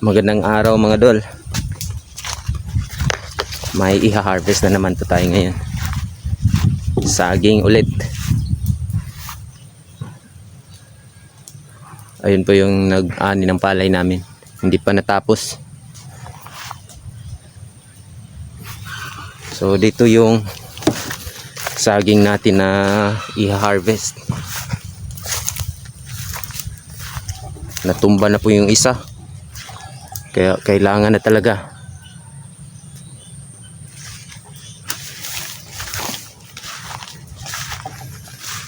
Magandang araw mga dol. May iha-harvest na naman po tayo ngayon. Saging ulit. Ayun po yung nag-ani ng palay namin. Hindi pa natapos. So dito yung saging natin na iha-harvest. Natumba na po yung isa. Kaya kailangan na talaga.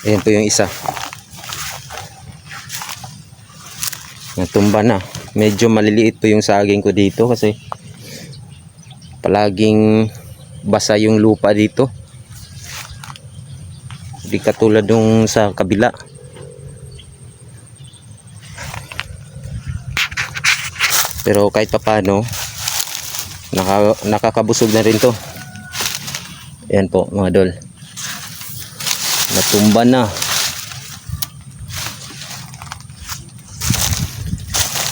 Ayan po yung isa. Natumba na. Medyo maliliit po yung saging ko dito kasi palaging basa yung lupa dito. Hindi katulad nung sa kabila. Pero kahit papano naka, nakakabusog na rin to. Ayan po mga dol. Natumba na.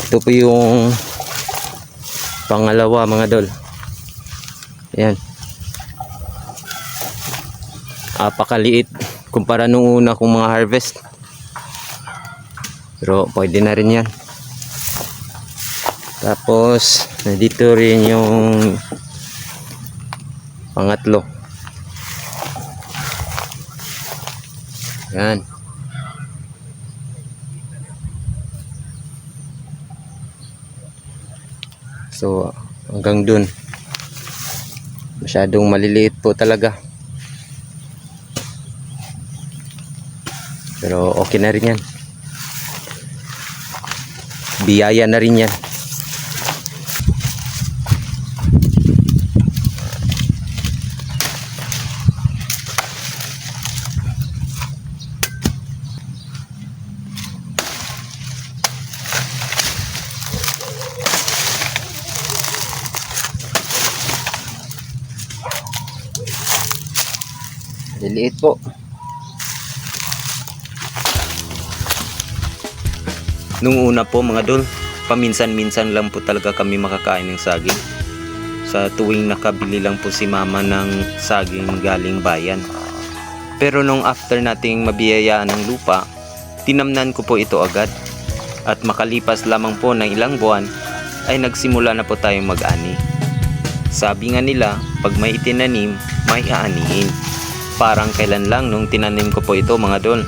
Ito po yung pangalawa mga dol. Ayan. Apakaliit kumpara nung una kong mga harvest. Pero pwede na rin yan. Tapos, nandito rin yung pangatlo. Yan. So, hanggang dun. Masyadong maliliit po talaga. Pero okay na rin yan. Biyaya na rin yan. Liliit po. Nung una po mga dol, paminsan-minsan lang po talaga kami makakain ng saging. Sa tuwing nakabili lang po si mama ng saging galing bayan. Pero nung after nating mabiyayaan ng lupa, tinamnan ko po ito agad. At makalipas lamang po ng ilang buwan, ay nagsimula na po tayong mag-ani. Sabi nga nila, pag may itinanim, may aanihin. Parang kailan lang nung tinanim ko po ito mga dol.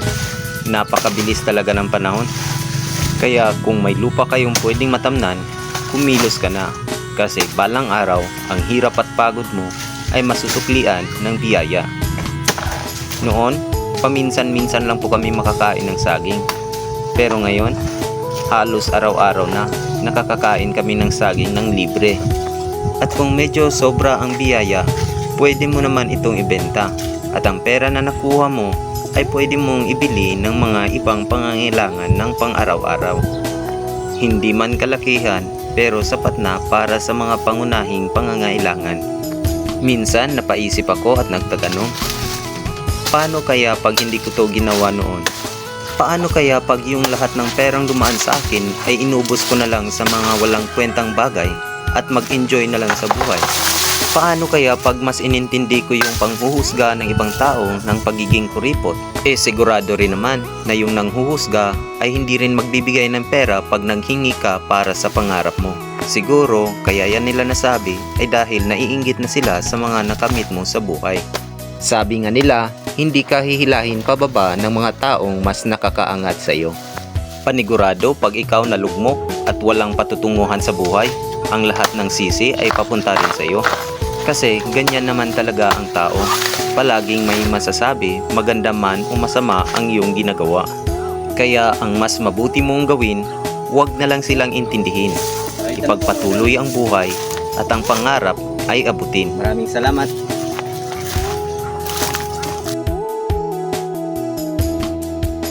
Napakabilis talaga ng panahon. Kaya kung may lupa kayong pwedeng matamnan, kumilos ka na. Kasi balang araw, ang hirap at pagod mo ay masusuklian ng biyaya. Noon, paminsan-minsan lang po kami makakain ng saging. Pero ngayon, halos araw-araw na nakakakain kami ng saging ng libre. At kung medyo sobra ang biyaya, pwede mo naman itong ibenta. At ang pera na nakuha mo ay pwede mong ibili ng mga ibang pangangailangan ng pang-araw-araw. Hindi man kalakihan pero sapat na para sa mga pangunahing pangangailangan. Minsan napaisip ako at nagtatanong, paano kaya pag hindi ko to ginawa noon? Paano kaya pag yung lahat ng perang dumaan sa akin ay inubos ko na lang sa mga walang kwentang bagay at mag-enjoy na lang sa buhay? Paano kaya pag mas inintindi ko yung panghuhusga ng ibang tao ng pagiging kuripot? Eh sigurado rin naman na yung nanghuhusga ay hindi rin magbibigay ng pera pag naghingi ka para sa pangarap mo. Siguro kaya yan nila nasabi ay dahil naiinggit na sila sa mga nakamit mo sa buhay. Sabi nga nila, hindi ka hihilahin pababa ng mga taong mas nakakaangat sa iyo. Panigurado pag ikaw nalugmok at walang patutunguhan sa buhay, ang lahat ng sisi ay papunta rin sa iyo. Kasi ganyan naman talaga ang tao. Palaging may masasabi, maganda man o masama ang iyong ginagawa. Kaya ang mas mabuti mong gawin, huwag na lang silang intindihin. Ipagpatuloy ang buhay at ang pangarap ay abutin. Maraming salamat.